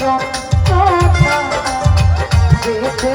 কথা যেতে